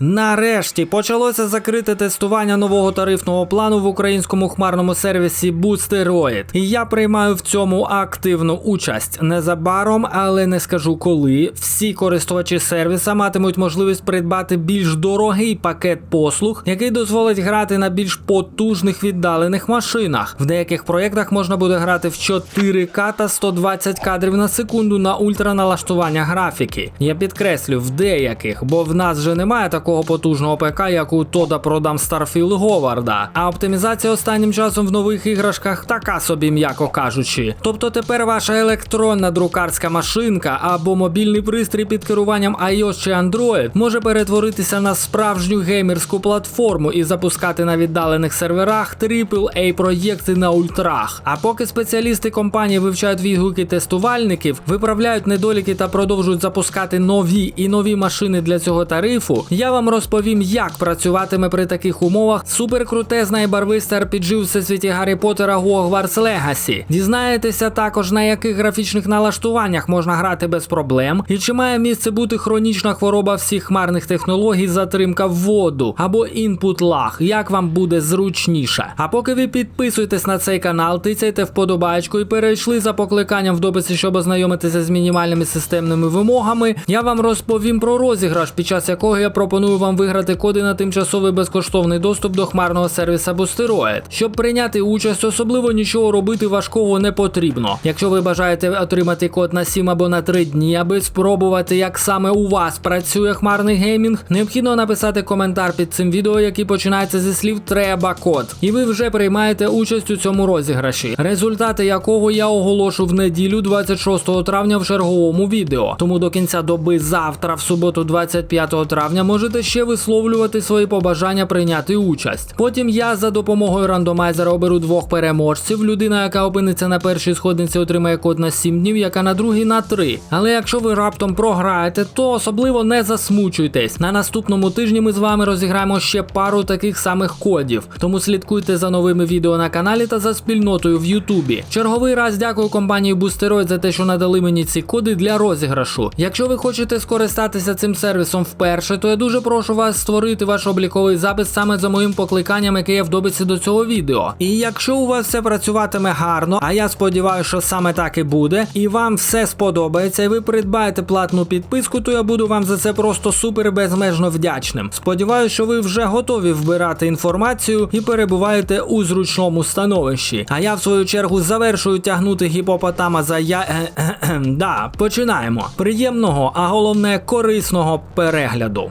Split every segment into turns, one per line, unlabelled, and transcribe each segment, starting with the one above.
Нарешті почалося закрите тестування нового тарифного плану в українському хмарному сервісі Boosteroid. І я приймаю в цьому активну участь. Незабаром, але не скажу коли. Всі користувачі сервіса матимуть можливість придбати більш дорогий пакет послуг, який дозволить грати на більш потужних віддалених машинах. В деяких проєктах можна буде грати в 4К та 120 кадрів на секунду на ультраналаштування графіки. Я підкреслю в деяких, бо в нас вже немає такого потужного ПК, як у Тода продам Starfield Говарда. А оптимізація останнім часом в нових іграшках така собі, м'яко кажучи. Тобто тепер ваша електронна друкарська машинка або мобільний пристрій під керуванням iOS чи Android може перетворитися на справжню геймерську платформу і запускати на віддалених серверах AAA проєкти на ультрах. А поки спеціалісти компанії вивчають відгуки тестувальників, виправляють недоліки та продовжують запускати нові і нові машини для цього тарифу, я вам розповім, як працюватиме при таких умовах суперкрутезна і барвиста RPG у всесвіті Гаррі Поттера Hogwarts Legacy. Дізнаєтеся також на яких графічних налаштуваннях можна грати без проблем, і чи має місце бути хронічна хвороба всіх хмарних технологій, затримка в воду або інпут лаг, як вам буде зручніше. А поки ви підписуєтесь на цей канал, тицяйте вподобайку і перейшли за покликанням в дописі, щоб ознайомитися з мінімальними системними вимогами, я вам розповім про розіграш, під час якого я пропоную вам виграти коди на тимчасовий безкоштовний доступ до хмарного сервіса Boosteroid. Щоб прийняти участь, особливо нічого робити важкого не потрібно. Якщо ви бажаєте отримати код на 7 або на 3 дні, аби спробувати, як саме у вас працює хмарний геймінг, необхідно написати коментар під цим відео, який починається зі слів треба код. І ви вже приймаєте участь у цьому розіграші, результати якого я оголошу в неділю 26 травня в черговому відео. Тому до кінця доби завтра, в суботу, 25 травня, можете ще висловлювати свої побажання прийняти участь. Потім я за допомогою рандомайзера оберу двох переможців. Людина, яка опиниться на першій сходниці, отримає код на 7 днів, яка на другій на 3. Але якщо ви раптом програєте, то особливо не засмучуйтесь. На наступному тижні ми з вами розіграємо ще пару таких самих кодів. Тому слідкуйте за новими відео на каналі та за спільнотою в Ютубі. Черговий раз дякую компанії Boosteroid за те, що надали мені ці коди для розіграшу. Якщо ви хочете скористатися цим сервісом вперше, то я дуже прошу вас створити ваш обліковий запис саме за моїм покликанням, яке є в дописі до цього відео. І якщо у вас все працюватиме гарно, а я сподіваюся, що саме так і буде, і вам все сподобається, і ви придбаєте платну підписку, то я буду вам за це просто супер безмежно вдячним. Сподіваюся, що ви вже готові вбирати інформацію і перебуваєте у зручному становищі. А я в свою чергу завершую тягнути гіпопотама за я. Да, починаємо. Приємного, а головне корисного перегляду.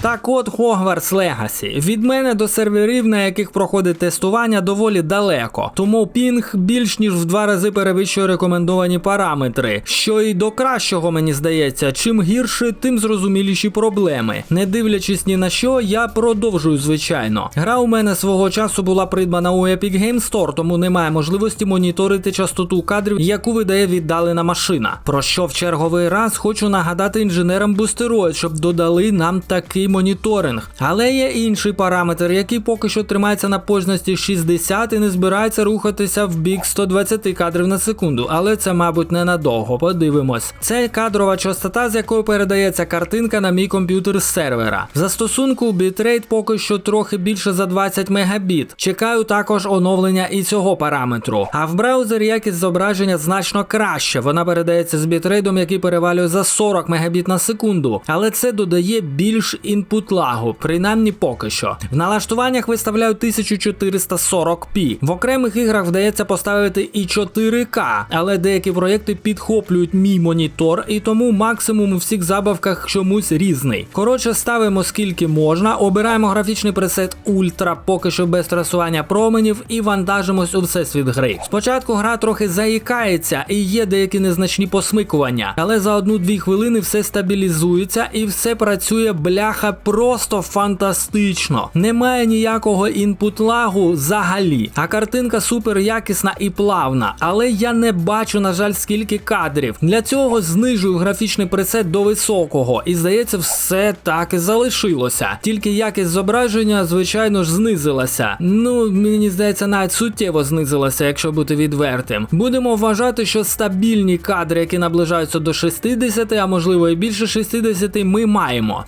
Так от Hogwarts Legacy. Від мене до серверів, на яких проходить тестування, доволі далеко. Тому пінг більш ніж в два рази перевищує рекомендовані параметри. Що і до кращого мені здається, чим гірше, тим зрозуміліші проблеми. Не дивлячись ні на що, я продовжую, звичайно. Гра у мене свого часу була придбана у Epic Game Store, тому немає можливості моніторити частоту кадрів, яку видає віддалена машина. Про що в черговий раз хочу нагадати інженерам Boosteroid, щоб додали нам такий моніторинг. Але є інший параметр, який поки що тримається на пожності 60 і не збирається рухатися в бік 120 кадрів на секунду. Але це, мабуть, ненадовго. Подивимось. Це кадрова частота, з якою передається картинка на мій комп'ютер з сервера. В застосунку бітрейт поки що трохи більше за 20 мегабіт. Чекаю також оновлення і цього параметру. А в браузері якість зображення значно краще. Вона передається з бітрейдом, який перевалює за 40 мегабіт на секунду. Але це додає більш інпут лагу, принаймні поки що. В налаштуваннях виставляю 1440p. В окремих іграх вдається поставити і 4К, але деякі проєкти підхоплюють мій монітор, і тому максимум у всіх забавках чомусь різний. Коротше, ставимо скільки можна, обираємо графічний пресет Ультра, поки що без трасування променів, і вантажимось у всесвіт гри. Спочатку гра трохи заїкається і є деякі незначні посмикування, але за одну-дві хвилини все стабілізується і все працює бляха просто фантастично. Немає ніякого інпут лагу взагалі. А картинка супер якісна і плавна. Але я не бачу, на жаль, скільки кадрів. Для цього знижую графічний пресет до високого. І здається, все так і залишилося. Тільки якість зображення, звичайно ж, знизилася. Ну, мені здається, навіть суттєво знизилася, якщо бути відвертим. Будемо вважати, що стабільні кадри, які наближаються до 60, а можливо і більше 60, ми маємо.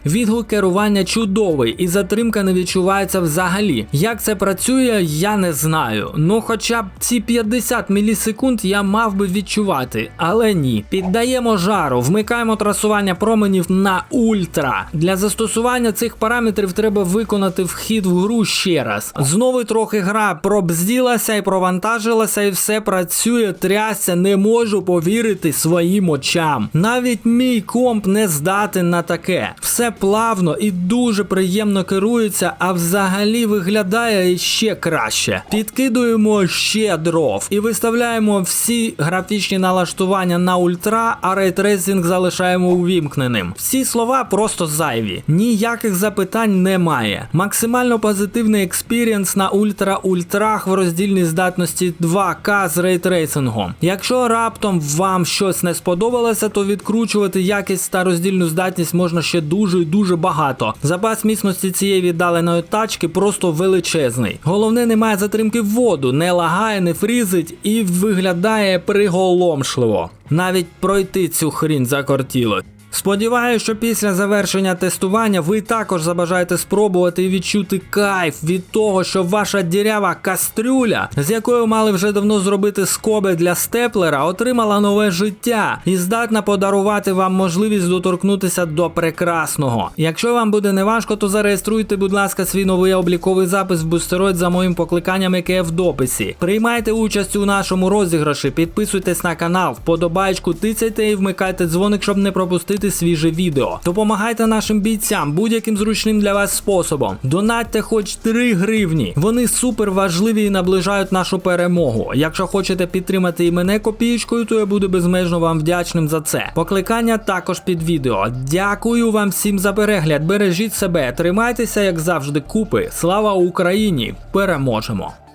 Керування чудовий і затримка не відчувається взагалі. Як це працює, я не знаю. Ну, хоча б ці 50 мілісекунд я мав би відчувати, але ні. Піддаємо жару, вмикаємо трасування променів на ультра. Для застосування цих параметрів треба виконати вхід в гру ще раз. Знову трохи гра пробзділася і провантажилася, і все працює, трясся, не можу повірити своїм очам. Навіть мій комп не здатен на таке. Все плавно і дуже приємно керується, а взагалі виглядає ще краще. Підкидуємо ще дров і виставляємо всі графічні налаштування на ультра, а рейтрейсинг залишаємо увімкненим. Всі слова просто зайві. Ніяких запитань немає. Максимально позитивний експірієнс на ультра ультрах в роздільній здатності 2К з рейтрейсингом. Якщо раптом вам щось не сподобалося, то відкручувати якість та роздільну здатність можна ще дуже і дуже багато. Запас міцності цієї віддаленої тачки просто величезний. Головне, немає затримки в воду, не лагає, не фрізить і виглядає приголомшливо. Навіть пройти цю хрінь закортіло. Сподіваюся, що після завершення тестування ви також забажаєте спробувати і відчути кайф від того, що ваша дірява кастрюля, з якою мали вже давно зробити скоби для степлера, отримала нове життя і здатна подарувати вам можливість доторкнутися до прекрасного. Якщо вам буде неважко, то зареєструйте, будь ласка, свій новий обліковий запис в бустероїд за моїм покликанням, яке в дописі. Приймайте участь у нашому розіграші, підписуйтесь на канал, вподобайку, тицяйте і вмикайте дзвоник, щоб не пропустити свіже відео. Допомагайте нашим бійцям будь-яким зручним для вас способом. Донатьте хоч 3 гривні. Вони супер важливі і наближають нашу перемогу. Якщо хочете підтримати і мене копієчкою, то я буду безмежно вам вдячним за це. Покликання також під відео. Дякую вам всім за перегляд. Бережіть себе, тримайтеся, як завжди, купи. Слава Україні! Переможемо!